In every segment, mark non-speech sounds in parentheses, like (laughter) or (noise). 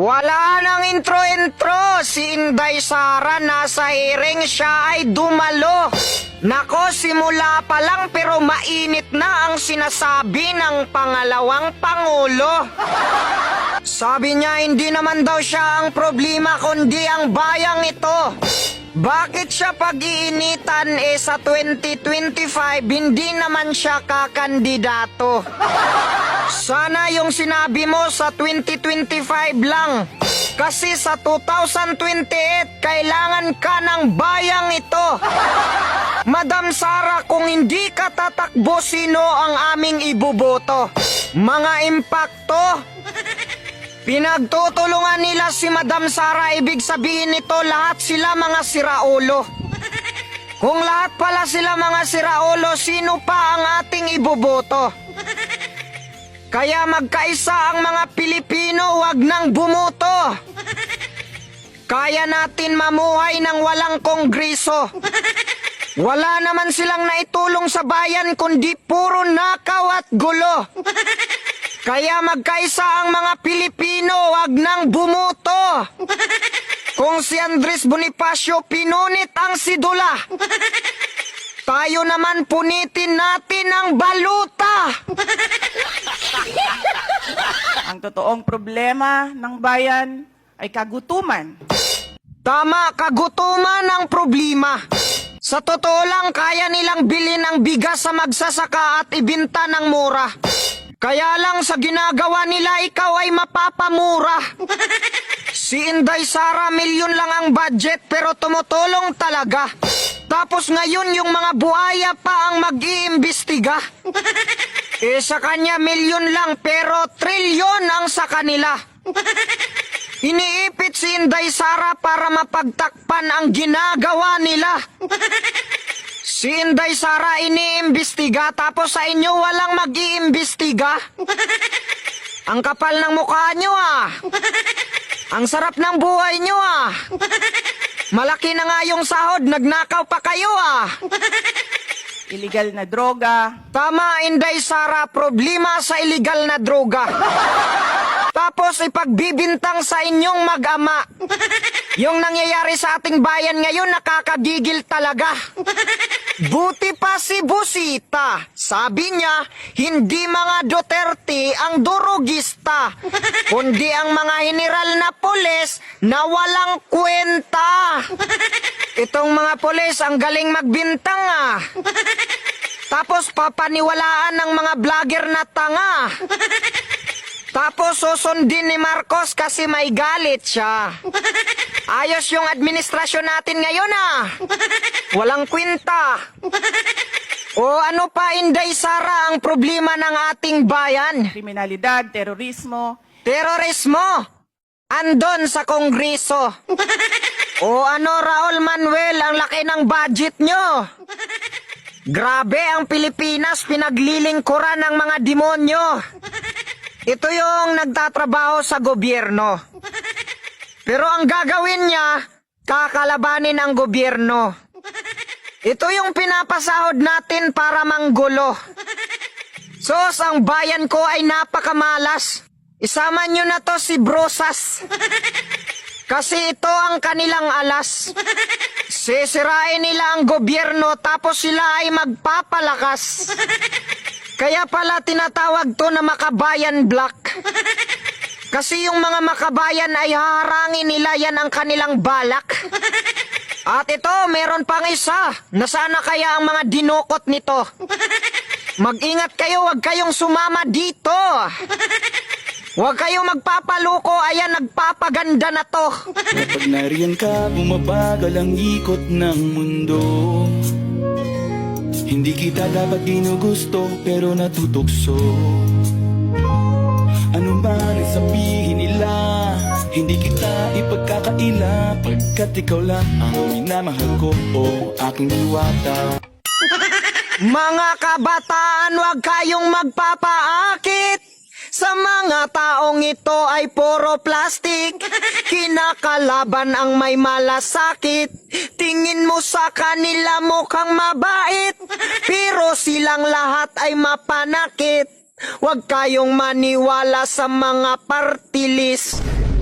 Wala nang intro-intro. Si Inday Sara nasa hearing siya ay dumalo. Nako, simula pa lang pero mainit na ang sinasabi ng pangalawang pangulo. Sabi niya hindi naman daw siya ang problema kundi ang bayang ito. Bakit siya pag-iinitan eh sa 2025 hindi naman siya kakandidato? Sana yung sinabi mo sa 2025 lang. Kasi sa 2028, kailangan ka ng bayang ito. Madam Sara, kung hindi ka tatakbo, sino ang aming ibuboto? Mga impacto? Pinagtutulungan nila si Madam Sara, ibig sabihin nito lahat sila mga siraulo. Kung lahat pala sila mga siraulo, sino pa ang ating iboboto? Kaya magkaisa ang mga Pilipino, wag nang bumuto. Kaya natin mamuhay ng walang kongreso. Wala naman silang naitulong sa bayan kundi puro nakaw at gulo. Kaya magkaisa ang mga Pilipino, wag nang bumuto. (laughs) Kung si Andres Bonifacio pinunit ang sidula, (laughs) tayo naman punitin natin ang baluta. (laughs) Ang totoong problema ng bayan ay kagutuman. Tama, kagutuman ang problema. Sa totoo lang, kaya nilang bilhin ang bigas sa magsasaka at ibinta ng mura. Kaya lang sa ginagawa nila, ikaw ay mapapamura. (laughs) Si Inday Sara, milyon lang ang budget pero tumutulong talaga. Tapos ngayon yung mga buhaya pa ang mag-iimbestiga. (laughs) Eh sa kanya milyon lang pero trilyon ang sa kanila. (laughs) Iniipit si Inday Sara para mapagtakpan ang ginagawa nila. Si Inday Sara iniimbestiga tapos sa inyo walang mag-iimbestiga. Ang kapal ng mukha nyo ah. Ang sarap ng buhay nyo ah. Malaki na nga yung sahod, nagnakaw pa kayo ah. Illegal na droga. Tama, Inday Sara, problema sa illegal na droga. Tapos ipagbibintang sa inyong mag-ama. Yung nangyayari sa ating bayan ngayon nakakagigil talaga. Buti pa si Busita. Sabi niya, hindi mga Duterte ang durugista, (laughs) kundi ang mga general na pulis na walang kwenta. Itong mga pulis ang galing magbintang ah. Tapos papaniwalaan ng mga vlogger na tanga. Tapos susundin ni Marcos kasi may galit siya. Ayos yung administrasyon natin ngayon ah. Walang kwenta. O ano pa Inday Sara ang problema ng ating bayan? Kriminalidad, terorismo. Terorismo. Andon sa kongreso. O ano Raul Manuel ang laki ng budget nyo? Grabe ang Pilipinas pinaglilingkuran ng mga demonyo. Ito yung nagtatrabaho sa gobyerno. Pero ang gagawin niya, kakalabanin ang gobyerno. Ito yung pinapasahod natin para manggulo. Sos, ang bayan ko ay napakamalas. Isama nyo na to si Brosas. Kasi ito ang kanilang alas. Sisirain nila ang gobyerno tapos sila ay magpapalakas. Kaya pala tinatawag to na Makabayan Black. Kasi yung mga makabayan ay haharangin nila yan ang kanilang balak. At ito, meron pang isa. Nasana kaya ang mga dinukot nito? Mag-ingat kayo, huwag kayong sumama dito. Huwag kayong magpapaluko, ayan, nagpapaganda na to. Kapag nariyan ka, bumabagal ang ikot ng mundo Hindi kita dapat ginugusto, pero ang sabihin nila Hindi kita ipagkakaila Pagkat ikaw lang ang minamahal ko O aking diwata Mga kabataan, huwag kayong magpapaakit. Sa mga taong ito ay puro plastic. Kinakalaban ang may malasakit. Tingin mo sa kanila mukhang mabait. Pero silang lahat ay mapanakit Huwag kayong maniwala sa mga partilis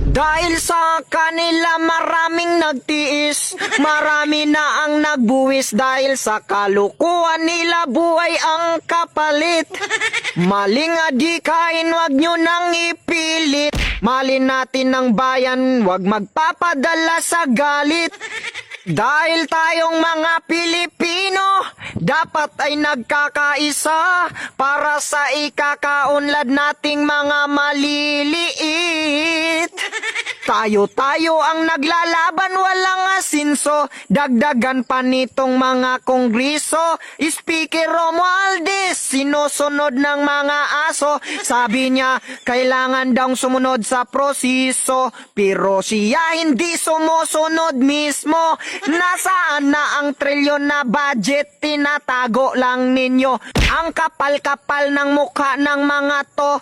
Dahil sa kanila maraming nagtiis, marami na ang nagbuwis dahil sa kalukuhan nila buhay ang kapalit. Maling adikain, wag nyo nang ipilit. Malin natin ng bayan, wag magpapadala sa galit. Dahil tayong mga Pilipino, dapat ay nagkakaisa para sa ikakaunlad nating mga maliliit. Tayo-tayo ang naglalaban, walang asinso. Dagdagan pa nitong mga kongreso. Speaker Romualdez, sinusunod ng mga aso. Sabi niya, kailangan daw sumunod sa proseso. Pero siya hindi sumusunod mismo. Nasaan na ang trilyon na budget? Tinatago lang ninyo. Ang kapal-kapal ng mukha ng mga to.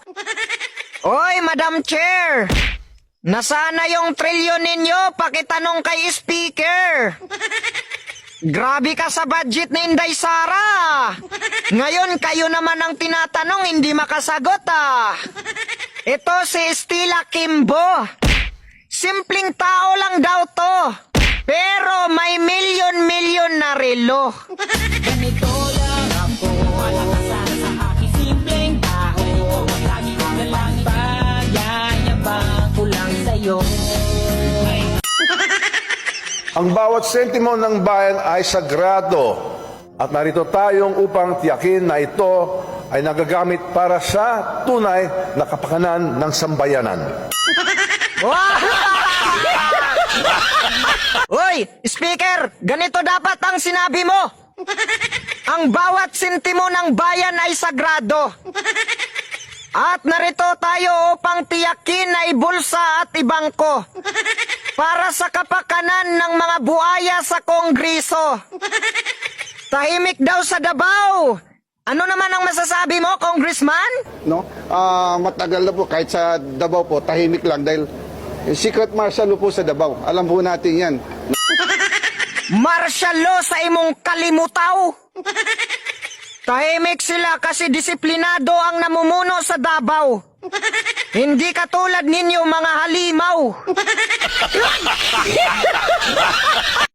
(laughs) Oy, Madam Chair! Nasaan na yung trilyon ninyo? Pakitanong kay Speaker. Grabe ka sa budget ni Inday Sara. Ngayon kayo naman ang tinatanong, hindi makasagot ah. Ito si Stila Kimbo. Simpleng tao lang daw to. Pero may milyon-milyon na relo. Ang bawat sentimo ng bayan ay sagrado at narito tayong upang tiyakin na ito ay nagagamit para sa tunay na kapakanan ng sambayanan. (laughs) Uy, speaker, ganito dapat ang sinabi mo. Ang bawat sentimo ng bayan ay sagrado. At narito tayo upang tiyakin na ibulsa at ibangko para sa kapakanan ng mga buaya sa Kongreso. (laughs) Tahimik daw sa Davao. Ano naman ang masasabi mo, Congressman? no? Ah, matagal na po kahit sa Davao po tahimik lang dahil secret martial law po sa Davao. Alam po natin 'yan. (laughs) Martial law sa imong kalimutaw. (laughs) Tahimik sila kasi disiplinado ang namumuno sa Davao. Hindi katulad ninyo mga halimaw. (laughs)